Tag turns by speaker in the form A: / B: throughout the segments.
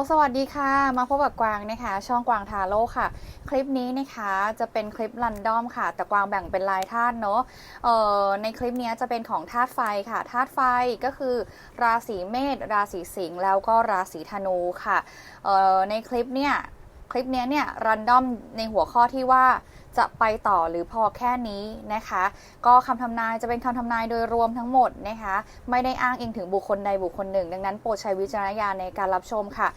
A: ลสวัสดีค่ะ มาพบกับกวางนะคะ ช่องกวางทาโร่ค่ะ คลิปนี้นะคะจะเป็นคลิปรันดอมค่ะ แต่กวางแบ่งเป็นลายธาตุเนาะเอ่อในคลิปนี้จะเป็นของธาตุไฟค่ะธาตุไฟก็คือ ราศีเมษราศีสิงห์แล้วก็ราศีธนูค่ะเอ่อในคลิปเนี่ยคลิปเนี้ยเนี่ยรันดอมในหัวข้อที่ว่า จะไปต่อหรือพอแค่นี้นะคะ ก็คำทำนายจะเป็นคำทำนายโดยรวมทั้งหมดนะคะ ไม่ได้อ้างอิงถึงบุคคลใดบุคคลหนึ่ง ดังนั้นโปรดใช้วิจารณญาณในการรับชมค่ะ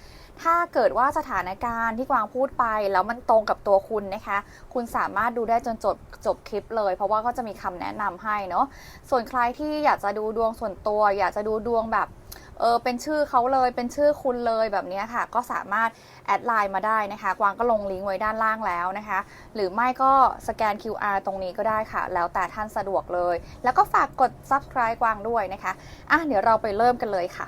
A: ถ้าเกิดว่าสถานการณ์ที่กวางพูดไป แล้วมันตรงกับตัวคุณนะคะ คุณสามารถดูได้จนจบจบคลิปเลย เพราะว่าก็จะมีคำแนะนำให้เนาะส่วนใครที่อยากจะดูดวงส่วนตัว อยากจะดูดวงแบบ เออเป็นชื่อเขาเลยเป็นชื่อคุณเลยแบบนี้ค่ะ ก็สามารถแอดไลน์มาได้นะคะ กวางก็ลงลิงก์ไว้ด้านล่างแล้วนะคะ หรือไม่ก็สแกน QR ตรงนี้ก็ได้ค่ะ แล้วแต่ท่านสะดวกเลย แล้วก็ฝากกด subscribe กวางด้วยนะคะอะเดี๋ยวเราไปเริ่มกันเลยค่ะ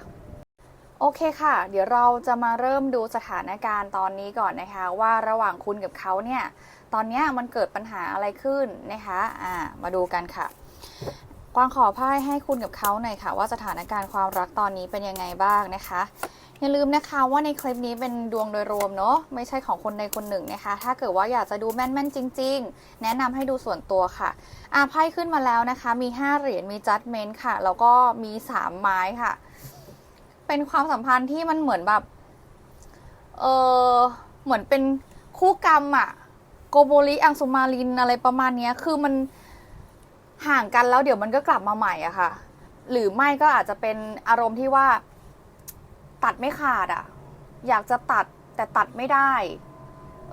A: โอเคค่ะ เดี๋ยวเราจะมาเริ่มดูสถานการณ์ตอนนี้ก่อนนะคะ ว่าระหว่างคุณกับเขาเนี่ย ตอนนี้มันเกิดปัญหาอะไรขึ้นนะคะ อ่า มาดูกันค่ะ กวางขอพายให้คุณกับเขาหน่อยค่ะ ว่าสถานการณ์ความรักตอนนี้เป็นยังไงบ้างนะคะ อย่าลืมนะคะว่าในคลิปนี้เป็นดวงโดยรวมเนาะไม่ใช่ของคนใดคนหนึ่งนะคะ ถ้าเกิดว่าอยากจะดูแม่นๆจริง ๆ แนะนำให้ดูส่วนตัวค่ะอาไพ่ขึ้นมาแล้วนะคะ มี 5 เหรียญมี judgment ค่ะ แล้วก็มี 3 ไม้ค่ะ เป็นความสัมพันธ์ที่มันเหมือนแบบเออเหมือนเป็นคู่กรรมอะโกโบริอังสุมารินอะไรประมาณนี้คือมัน ห่างกันแล้วเดี๋ยวมันก็กลับมาใหม่อะค่ะ หรือไม่ก็อาจจะเป็นอารมณ์ที่ว่า ตัดไม่ขาดอะอยากจะตัดแต่ตัดไม่ได้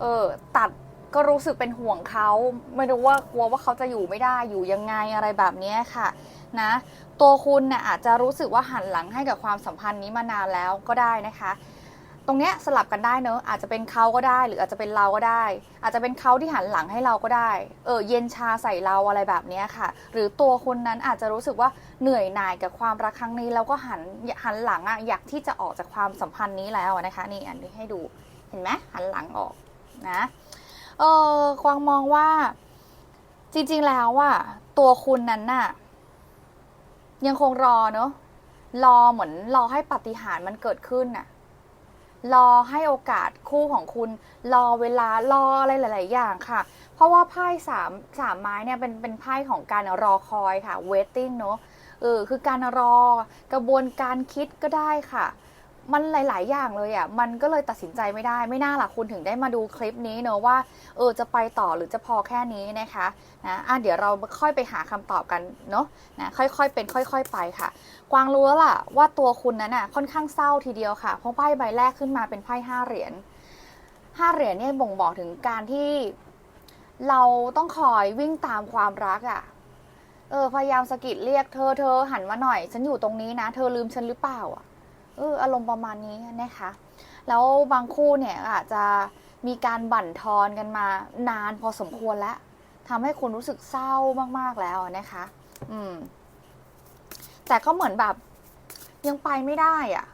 A: เออ ตัดก็รู้สึกเป็นห่วงเขาไม่รู้ว่ากลัวว่าเขาจะอยู่ไม่ได้อยู่ยังไงอะไรแบบนี้ค่ะนะ ตัวคุณเนี่ยอาจจะรู้สึกว่าหันหลังให้กับความสัมพันธ์นี้มานานแล้วก็ได้นะคะ ตรงเนี้ยสลับกันได้เนอะอาจจะเป็นเขาก็ได้หรืออาจจะเป็นเราก็ได้ อาจจะเป็นเขาที่หันหลังให้เราก็ได้ เออเย็นชาใส่เราอะไรแบบเนี้ยค่ะ หรือตัวคุณนั้นอาจจะรู้สึกว่าเหนื่อยหน่ายกับความรักครั้งนี้แล้วก็หันหันหลังอะอยากที่จะออกจากความสัมพันธ์นี้แล้วนะคะ นี่อันนี้ให้ดูเห็นไหมหันหลังออกนะเออกวางมองว่า จริงๆแล้วว่าตัวคุณนั้นน่ะ ยังคงรอเนอะรอเหมือนรอให้ปาฏิหารมันเกิดขึ้นน่ะ รอให้โอกาสคู่ของคุณ รอเวลารออะไรหลาย ๆ อย่างค่ะ เพราะว่าไพ่สามสามไม้เนี่ยเป็นเป็นไพ่ของการรอคอยค่ะ waiting เนาะเออคือการรอกระบวนการคิดก็ได้ค่ะ มันหลาย ๆ อย่างเลยอะ มันก็เลยตัดสินใจไม่ได้ ไม่น่าล่ะคุณถึงได้มาดูคลิปนี้เนอะว่า เออ จะไปต่อหรือจะพอแค่นี้นะคะ นะ อะ เดี๋ยวเราค่อยไปหาคำตอบกันเนาะนะ ค่อย ๆ เป็น ค่อย ๆ ไปค่ะ กวางรู้แล้วล่ะ ว่าตัวคุณนั้นน่ะ ค่อนข้างเศร้าทีเดียวค่ะ เพราะไพ่ใบแรกขึ้นมาเป็นไพ่ห้าเหรียญห้าเหรียญเนี่ยบ่งบอกถึงการที่เราต้องคอยวิ่งตามความรักอะ่ะ เออ พยายามสะกิดเรียกเธอ เธอหันมาหน่อย ฉันอยู่ตรงนี้นะ เธอลืมฉันหรือเปล่าอะ เอออารมณ์ประมาณนี้นะคะ แล้วบางคู่เนี่ยอาจจะมีการบั่นทอนกันมานานพอสมควรแล้วทำให้คุณรู้สึกเศร้ามากๆแล้วนะคะ อืม แต่ก็เหมือนแบบยังไปไม่ได้อะ่ะ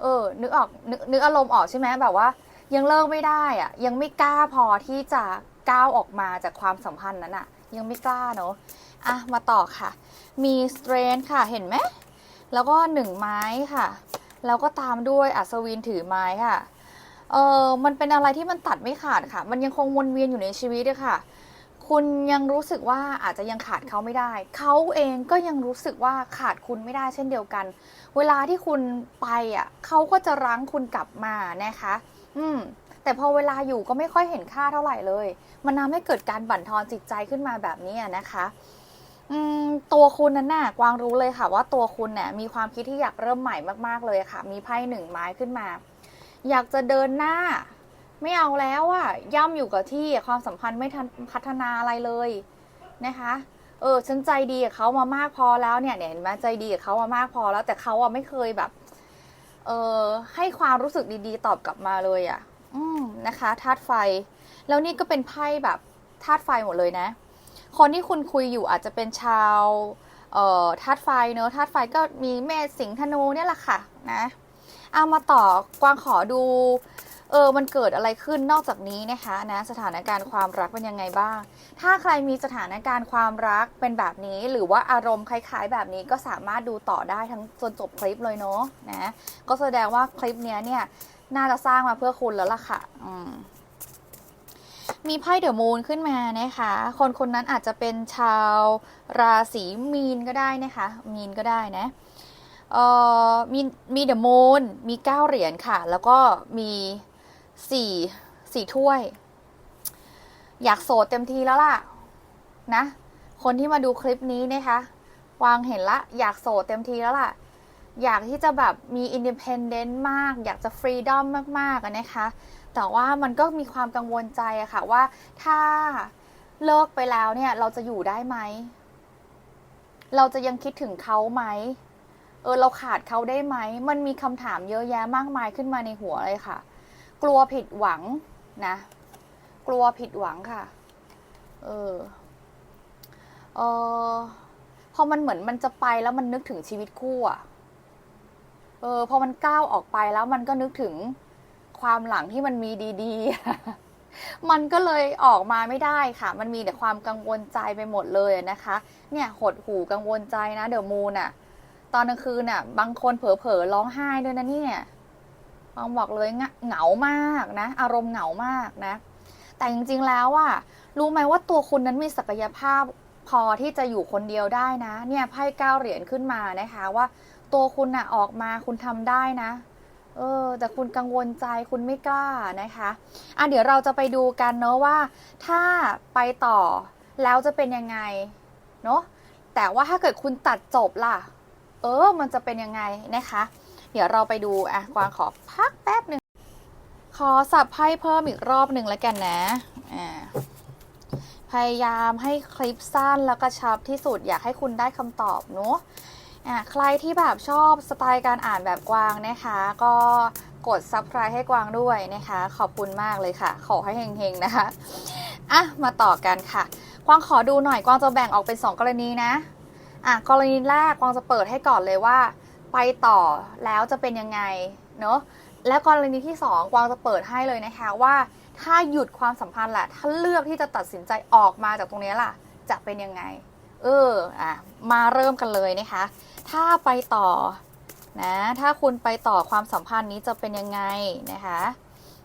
A: เออ นึกออกนนึกอารมณ์ออกใช่ไหมแบบว่า ยังเลิกไม่ได้อะ่ะ ยังไม่กล้าพอที่จะก้าวออกมาจากความสัมพันธ์นั้นอะ่ะ ยังไม่กล้าเนอะอะมาต่อค่ะ มีสเตรนค่ะ เห็นไหมแล้วก็หนึ่งไม้ค่ะ แล้วก็ตามด้วยอัศวินถือไม้ค่ะ เออมันเป็นอะไรที่มันตัดไม่ขาดค่ะ มันยังคงวนเวียนอยู่ในชีวิตอะค่ะ คุณยังรู้สึกว่าอาจจะยังขาดเขาไม่ได้ เขาเองก็ยังรู้สึกว่าขาดคุณไม่ได้เช่นเดียวกัน เวลาที่คุณไปอะเขาก็จะรั้งคุณกลับมานะคะ อืมแต่พอเวลาอยู่ก็ไม่ค่อยเห็นค่าเท่าไหร่เลย มันทำให้เกิดการบั่นทอนจิตใจขึ้นมาแบบนี้นะคะ อืมตัวคุณนั้นน่ะกวางรู้เลยค่ะ ว่าตัวคุณเนี่ยมีความคิดที่อยากเริ่มใหม่มากๆเลยค่ะ มีไพ่หนึ่งไม้ขึ้นมา อยากจะเดินหน้า ไม่เอาแล้วอะย่ำอยู่กับที่ความสัมพันธ์ไม่ทันพัฒนาอะไรเลยนะคะ เออฉันใจดีกับเขามามากพอแล้วเนี่ยเนี่ยเห็นไหมใจดีกับเขามามากพอแล้ว แต่เขาอะไม่เคยแบบ เออให้ความรู้สึกดีๆ ตอบกลับมาเลยอะอืมนะคะธาตุไฟ แล้วนี่ก็เป็นไพ่แบบธาตุไฟหมดเลยนะ คนที่คุณคุยอยู่อาจจะเป็นชาวเอ่อธาตุไฟเนอะธาตุไฟก็มีเมษสิงห์ธนูเนี่ยแหละค่ะนะเอามาต่อกวางขอดูเออมันเกิดอะไรขึ้นนอกจากนี้นะคะนะสถานการณ์ความรักเป็นยังไงบ้าง ถ้าใครมีสถานการณ์ความรักเป็นแบบนี้หรือว่าอารมณ์คล้ายๆ แบบนี้ก็สามารถดูต่อได้ทั้งจนจบคลิปเลยเนาะนะก็แสดงว่าคลิปเนี้ยเนี่ยน่าจะสร้างมาเพื่อคุณแล้วล่ะค่ะ อืม มีไพ่เดอะมูนขึ้นมานะคะ คนคนนั้นอาจจะเป็นชาวราศีมีนก็ได้นะคะ มีนก็ได้นะมีมีเดอะมูนมีเก้าเหรียญค่ะ แล้วก็มีสี่สี่ถ้วย อยากโสดเต็มทีแล้วล่ะ นะ คนที่มาดูคลิปนี้นะคะ วางเห็นละ อยากโสดเต็มทีแล้วล่ะ อยากที่จะแบบมีอินดิเพนเดนต์มาก อยากจะฟรีดอมมากๆนะคะ แต่ว่ามันก็มีความกังวลใจอะค่ะว่าถ้าเลิกไปแล้วเนี่ย เราจะอยู่ได้ไหม เราจะยังคิดถึงเขาไหมเออเราขาดเขาได้ไหม มันมีคำถามเยอะแยะมากมายขึ้นมาในหัวเลยค่ะ กลัวผิดหวังนะ กลัวผิดหวังค่ะ เออเออพอมันเหมือนมันจะไปแล้วมันนึกถึงชีวิตคู่อะ เออพอมันก้าวออกไปแล้วมันก็นึกถึงความหลังที่มันมีดีๆ มันก็เลยออกมาไม่ได้ค่ะ มันมีแต่ความกังวลใจไปหมดเลยนะคะ เนี่ยหดหูกังวลใจนะเดอะมูนอะตอนกลางคืนน่ะบางคนเผลอๆร้องไห้ด้วยนะเนี่ยบางบอกเลยเหงามากนะ อารมณ์เหงามากนะ แต่จริงๆแล้วอะรู้ไหมว่าตัวคุณนั้นมีศักยภาพพอที่จะอยู่คนเดียวได้นะ เนี่ยไพ่เก้าเหรียญขึ้นมานะคะว่า ตัวคุณอะออกมาคุณทำได้นะ เออ แต่คุณกังวลใจคุณไม่กล้านะคะอะเดี๋ยวเราจะไปดูกันเนาะว่า ถ้าไปต่อแล้วจะเป็นยังไง เนาะแต่ว่าถ้าเกิดคุณตัดจบล่ะ เออ มันจะเป็นยังไงนะคะ เดี๋ยวเราไปดูอะกวางขอพักแป๊บหนึ่งขอสับไพ่เพิ่มอีกรอบหนึ่งแล้วกันนะอ่าพยายามให้คลิปสั้นแล้วกระชับที่สุดอยากให้คุณได้คำตอบเนาะ อะใครที่แบบชอบสไตล์การอ่านแบบกวางนะคะ ก็กด subscribe ให้กวางด้วยนะคะ ขอบคุณมากเลยค่ะ ขอให้เฮงๆนะคะอะมาต่อกันค่ะ กวางขอดูหน่อยกวางจะแบ่งออกเป็น 2 กรณีนะอะกรณีแรกกวางจะเปิดให้ก่อนเลยว่า ไปต่อแล้วจะเป็นยังไงเนาะและกรณีที่ 2 กวางจะเปิดให้เลยนะคะว่า ถ้าหยุดความสัมพันธ์แหละถ้าเลือกที่จะตัดสินใจออกมาจากตรงนี้ล่ะ จะเป็นยังไง เอออะมาเริ่มกันเลยนะคะ ถ้าไปต่อนะถ้าคุณไปต่อความสัมพันธ์นี้จะเป็นยังไงนะคะ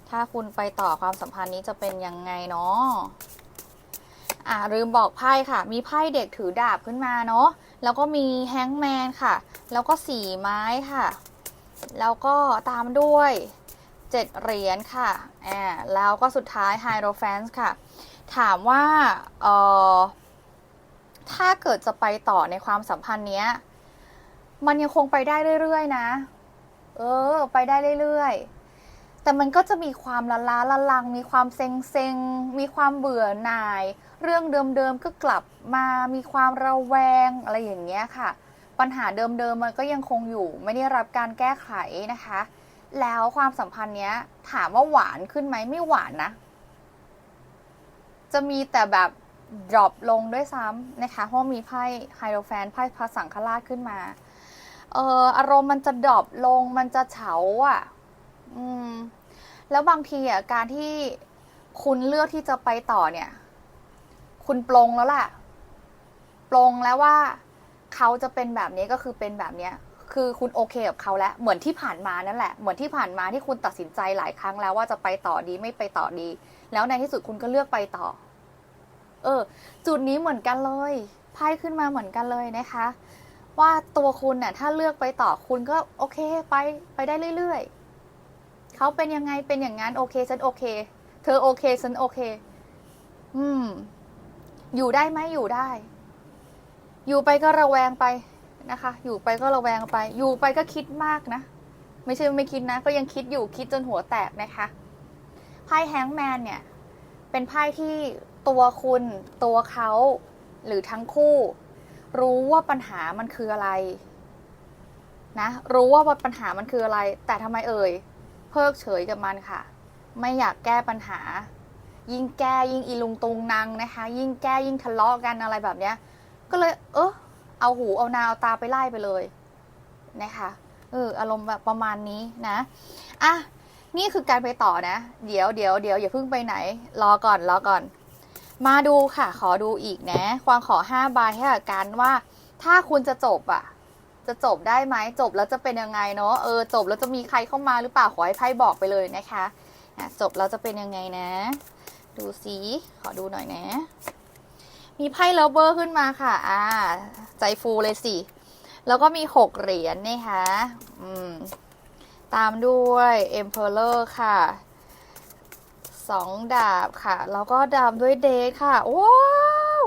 A: ถ้าคุณไปต่อความสัมพันธ์นี้จะเป็นยังไงเนาะอ่าลืมบอกไพ่ค่ะ มีไพ่เด็กถือดาบขึ้นมาเนาะแล้วก็มีแฮงแมนค่ะ แล้วก็สี่ไม้ค่ะ แล้วก็ตามด้วยเจ็ดเหรียญค่ะอ่าแล้วก็สุดท้ายไฮโ o แฟนส์ค่ะ ถามว่าเอ่อถ้าเกิดจะไปต่อในความสัมพันธ์เนี้ย มันยังคงไปได้เรื่อยๆนะ เออ ไปได้เรื่อยๆ แต่มันก็จะมีความละล้าละลัง มีความเซ็งเซ็งมีความเบื่อหน่าย เรื่องเดิมๆก็กลับมา มีความระแวงอะไรอย่างเงี้ยค่ะ ปัญหาเดิมๆมันก็ยังคงอยู่ ไม่ได้รับการแก้ไขนะคะ แล้วความสัมพันธ์เนี้ย ถามว่าหวานขึ้นไหมไม่หวานนะ จะมีแต่แบบ drop ลงด้วยซ้ำนะคะ เพราะมีไพ่ไฮโดรแฟนไพ่พระสังฆราชขึ้นมา เอออารมณ์มันจะดรอปลงมันจะเฉาอะ อืม แล้วบางทีอะการที่คุณเลือกที่จะไปต่อเนี่ย คุณปลงแล้วล่ะ ปลงแล้วว่า เขาจะเป็นแบบนี้ก็คือเป็นแบบเนี้ย คือคุณโอเคกับเขาแล้ว เหมือนที่ผ่านมานั่นแหละ เหมือนที่ผ่านมาที่คุณตัดสินใจหลายครั้งแล้วว่าจะไปต่อดีไม่ไปต่อดี แล้วในที่สุดคุณก็เลือกไปต่อ เออ จุดนี้เหมือนกันเลยไพ่ขึ้นมาเหมือนกันเลยนะคะ ว่าตัวคุณน่ะถ้าเลือกไปต่อคุณก็โอเคไปไปได้เรื่อยๆเขาเป็นยังไงเป็นอย่างนั้นโอเคฉันโอเค เธอโอเคฉันโอเค อืม อยู่ได้ไหมอยู่ได้ อยู่ไปก็ระแวงไปนะคะ อยู่ไปก็ระแวงไป อยู่ไปก็คิดมากนะ ไม่ใช่ไม่คิดนะ ก็ยังคิดอยู่คิดจนหัวแตกนะคะไพ่แฮงแมนเนี่ย เป็นไพ่ที่ตัวคุณ ตัวเขา หรือทั้งคู่ รู้ว่าปัญหามันคืออะไร นะ รู้ว่าปัญหามันคืออะไร แต่ทำไมเอ่ย เพิกเฉยกับมันค่ะ ไม่อยากแก้ปัญหา ยิ่งแก้ยิ่งอีลุงตุงนางนะคะ ยิ่งแก้ยิ่งทะเลาะกันอะไรแบบเนี้ย ก็เลย เออเอาหูเอานาเอาตาไปไล่ไปเลยนะคะเอออารมณ์แบบประมาณนี้นะอะนี่คือการไปต่อนะ เดี๋ยวเดี๋ยวเดี๋ยวอย่าเพิ่งไปไหน รอก่อนรอก่อน มาดูค่ะ ขอดูอีกนะ ควางขอห้าใบให้กับกันว่า ถ้าคุณจะจบอะจะจบได้ไหมจบแล้วจะเป็นยังไงเนาะเออจบแล้วจะมีใครเข้ามาหรือเปล่าขอให้ไพ่บอกไปเลยนะคะะจบแล้วจะเป็นยังไงนะ ดูสิขอดูหน่อยนะ มีไพ่เลเวอร์ขึ้นมาค่ะ อ่า ใจฟูเลยสิ แล้วก็มีหกเหรียญนะคะอืมตามด้วย Emperor ค่ะ สองดาบค่ะ แล้วก็ดาบด้วยเดทค่ะ ว้าว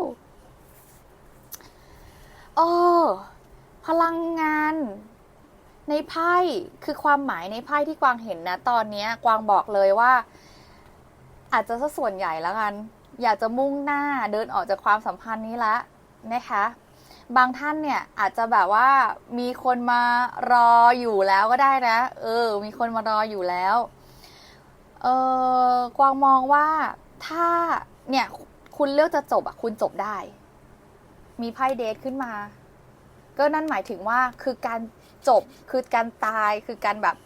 A: เออพลังงานในไพ่คือความหมายในไพ่ที่กวางเห็นนะ ตอนนี้กวางบอกเลยว่า อาจจะสัส่วนใหญ่แล้วกัน อยากจะมุ่งหน้าเดินออกจากความสัมพันธ์นี้ละนะคะ บางท่านเนี่ยอาจจะแบบว่ามีคนมารออยู่แล้วก็ได้นะ เออ มีคนมารออยู่แล้ว เออกวางมองว่าถ้าเนี่ยคุณเลือกจะจบอะคุณจบได้ มีไพ่เดทขึ้นมา ก็นั่นหมายถึงว่าคือการจบคือการตายคือการแบบ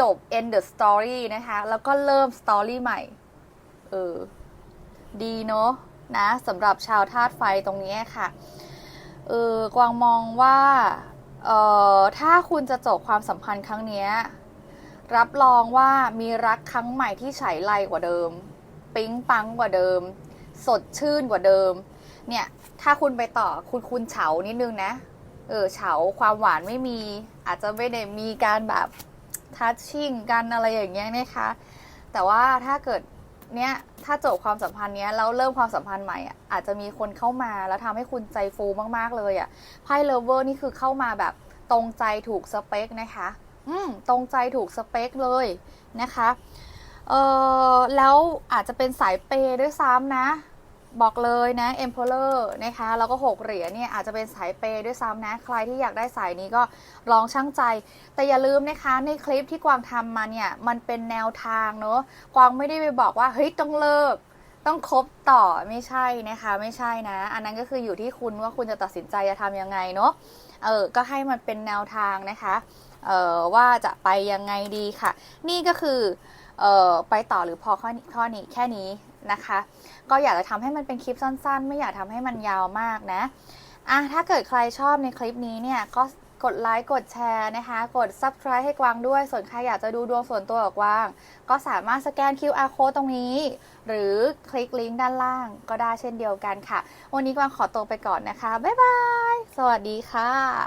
A: จบ end the story นะคะ แล้วก็เริ่ม story ใหม่ เออ ดีเนาะนะสำหรับชาวธาตุไฟตรงนี้ค่ะ เออกวางมองว่า เออถ้าคุณจะจบความสัมพันธ์ครั้งนี้ รับรองว่ามีรักครั้งใหม่ที่ฉายไลกว่าเดิม ปิ๊งปังกว่าเดิม สดชื่นกว่าเดิม เนี่ย ถ้าคุณไปต่อคุณคุณเฉานิดนึงนะ เออเฉาความหวานไม่มี อาจจะไม่ได้มีการแบบทัชชิ่งกันอะไรอย่างเงี้ยนะคะ แต่ว่าถ้าเกิดเนี้ยถ้าจบความสัมพันธ์เนี้ยแล้วเริ่มความสัมพันธ์ใหม่อะอาจจะมีคนเข้ามาแล้วทำให้คุณใจฟูมากๆเลยอะไพ่เลเวอร์นี่คือเข้ามาแบบตรงใจถูกสเปคนะคะ ตรงใจถูกสเปคเลยนะคะเออแล้วอาจจะเป็นสายเปย์ด้วยซ้ำนะ บอกเลยนะ Emperor นะคะ แล้วก็หกเหรียญเนี่ยอาจจะเป็นสายเปย์ด้วยซ้ำนะ ใครที่อยากได้สายนี้ก็ลองช่างใจ แต่อย่าลืมนะคะในคลิปที่กวางทำมาเนี่ยมันเป็นแนวทางเนอะกวางไม่ได้ไปบอกว่าเฮ้ยต้องเลิกต้องคบต่อไม่ใช่นะคะ ไม่ใช่นะ อันนั้นก็คืออยู่ที่คุณว่าคุณจะตัดสินใจจะทำยังไงเนาะเออก็ให้มันเป็นแนวทางนะคะ เออว่าจะไปยังไงดีค่ะ นี่ก็คือเออไปต่อหรือพอข้อนี้ข้อนี้แค่นี้นะคะ ก็อยากจะทำให้มันเป็นคลิปสั้น ๆ ไม่อยากทำให้มันยาวมากนะอะถ้าเกิดใครชอบในคลิปนี้เนี่ยก็กดไลค์กดแชร์นะคะ กด subscribe ให้กวางด้วย ส่วนใครอยากจะดูดวงส่วนตัวกับกวาง ก็สามารถสแกน QR code ตรงนี้ หรือคลิกลิงก์ด้านล่างก็ได้เช่นเดียวกันค่ะ วันนี้กวางขอตัวไปก่อนนะคะ บ๊ายบาย สวัสดีค่ะ